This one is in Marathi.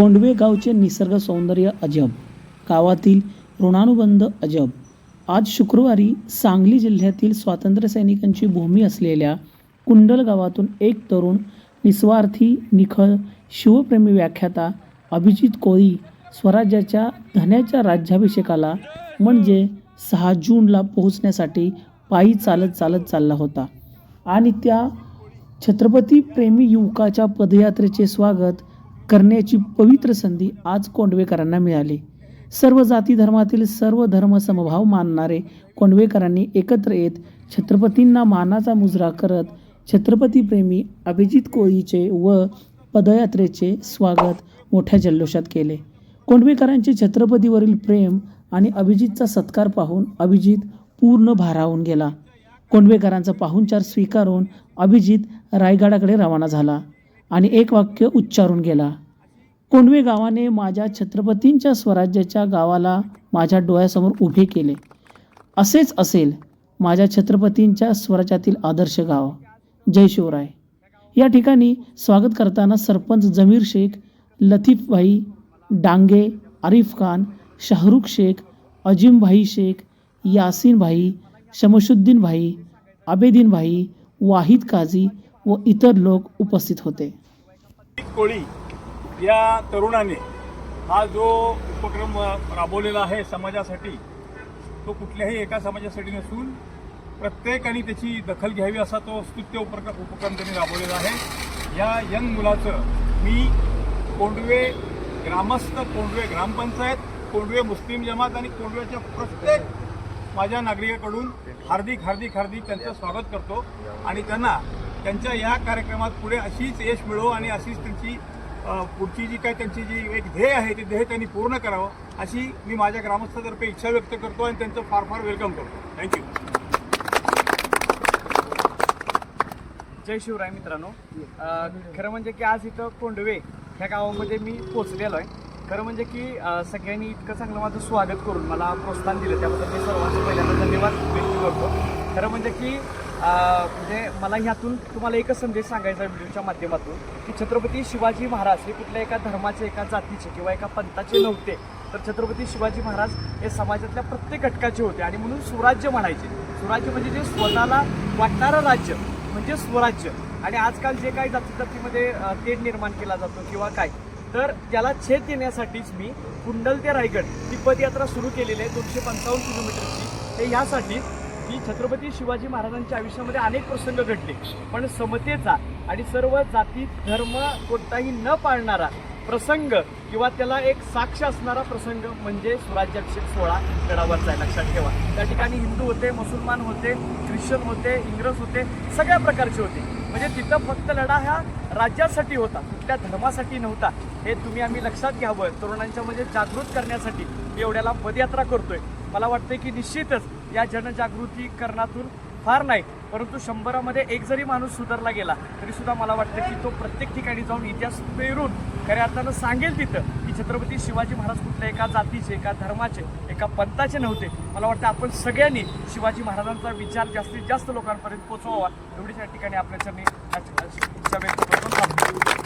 कोंडवे गावचे निसर्ग सौंदर्य अजब गावातील ऋणानुबंध अजब. आज शुक्रवारी सांगली जिल्ह्यातील स्वातंत्र्य सैनिकांची भूमी असलेल्या कुंडल गावातून एक तरुण निस्वार्थी निखळ शिवप्रेमी व्याख्याता अभिजित कोळी स्वराज्याच्या धन्याच्या राज्याभिषेकाला म्हणजे सहा जूनला पोहोचण्यासाठी पायी चालत चालत चालला होता. आणि त्या छत्रपती प्रेमी युवकाच्या पदयात्रेचे स्वागत करण्याची पवित्र संधी आज कोंडवेकरांना मिळाली. सर्व जाती धर्मातील सर्व धर्म समभाव मानणारे कोंडवेकरांनी एकत्र येत छत्रपतींना मानाचा मुजरा करत छत्रपती प्रेमी अभिजित कोळीचे व पदयात्रेचे स्वागत मोठ्या जल्लोषात केले. कोंडवेकरांचे छत्रपतीवरील प्रेम आणि अभिजितचा सत्कार पाहून अभिजित पूर्ण भारावून गेला. कोंडवेकरांचा पाहुणचार स्वीकारून अभिजित रायगडाकडे रवाना झाला. आणि एक वाक्य उच्चारून गेला. कोंडवे गावाने माझ्या छत्रपतींच्या स्वराज्याच्या गावाला माझ्या डोळ्यासमोर उभे केले? असेच असेल माझ्या छत्रपतींच्या स्वराज्यातील आदर्श गाव. जय शिवराय. या ठिकाणी स्वागत करताना सरपंच जमीर शेख लतीफभाई डांगे आरिफ खान शाहरुख शेख अजिमभाई शेख यासीनभाई शमशुद्दीनभाई शमशुद्दीन भाई आबेदीन भाई वाहिद काझी व इतर लोक उपस्थित होते. कोळी या तरुणाने हा जो उपक्रम राबवलेला आहे समाजासाठी तो कुठल्याही एका समाजासाठी नसून प्रत्येकाने त्याची दखल घ्यावी असा तो स्तुत्य उपक्रम उपक्रम त्यांनी राबवलेला आहे. या यंग मुलाचं मी कोंडवे ग्रामस्थ कोंडवे ग्रामपंचायत कोंडवे मुस्लिम जमात आणि कोंडव्याच्या प्रत्येक माझ्या नागरिकाकडून हार्दिक हार्दिक हार्दिक त्यांचं स्वागत करतो. आणि त्यांना त्यांच्या या कार्यक्रमात पुढे अशीच यश मिळो आणि अशीच त्यांची पुढची जी काय त्यांची जी एक ध्येय आहे ते ध्येय त्यांनी पूर्ण करावं अशी मी माझ्या ग्रामस्थातर्फे इच्छा व्यक्त करतो आणि त्यांचं फार फार वेलकम करतो. थँक्यू जय शिवराय मित्रांनो. खरं म्हणजे की आज इथं कोंडवे ह्या गावामध्ये मी पोचलेलो आहे. खरं म्हणजे की सगळ्यांनी इतकं चांगलं माझं स्वागत करून मला प्रोत्साहन दिलं. त्याबद्दल मी सर्वांचं पहिल्यांदा धन्यवाद व्यक्त करतो. खरं म्हणजे की म्हणजे मला ह्यातून तुम्हाला एकच संदेश सांगायचा व्हिडिओच्या माध्यमातून की छत्रपती शिवाजी महाराज हे कुठल्या एका धर्माचे एका जातीचे किंवा एका पंथाचे नव्हते. तर छत्रपती शिवाजी महाराज हे समाजातल्या प्रत्येक घटकाचे होते आणि म्हणून स्वराज्य म्हणायचे. स्वराज्य म्हणजे जे स्वतःला वाटणारं राज्य म्हणजे स्वराज्य. आणि आजकाल जे काही जाती जातीमध्ये तेढ निर्माण केला जातो किंवा काय तर त्याला छेद देण्यासाठीच मी कुंडल ते रायगड ही पदयात्रा सुरू केलेली आहे दोनशे पंचावन्न किलोमीटरची. ते यासाठी की छत्रपती शिवाजी महाराजांच्या आयुष्यामध्ये अनेक प्रसंग घडले. पण समतेचा आणि सर्व जाती धर्म कोणताही न पाळणारा प्रसंग किंवा त्याला एक साक्ष असणारा प्रसंग म्हणजे स्वराज्याभिषेक सोहळा गडावरचा आहे लक्षात ठेवा. त्या ठिकाणी हिंदू होते मुसलमान होते ख्रिश्चन होते इंग्रज होते सगळ्या प्रकारचे होते. म्हणजे तिथं फक्त लढा हा राज्यासाठी होता कुठल्या धर्मासाठी नव्हता. हे तुम्ही आम्ही लक्षात घ्यावं. तरुणांच्या मध्ये जागृत करण्यासाठी मी एवढ्याला पदयात्रा करतोय. मला वाटतं की निश्चितच या जनजागृतीकरणातून फार नाही परंतु शंभरामध्ये एक जरी माणूस सुधारला गेला तरी सुद्धा मला वाटतं की तो प्रत्येक ठिकाणी जाऊन इतिहास पेरून खऱ्या अर्थानं सांगेल तिथं की छत्रपती शिवाजी महाराज कुठल्या एका जातीचे एका धर्माचे एका पंथाचे नव्हते. मला वाटतं आपण सगळ्यांनी शिवाजी महाराजांचा विचार जास्तीत जास्त लोकांपर्यंत पोहोचवावा. एवढीच या ठिकाणी आपल्या चरणी इच्छा व्यक्त करतो.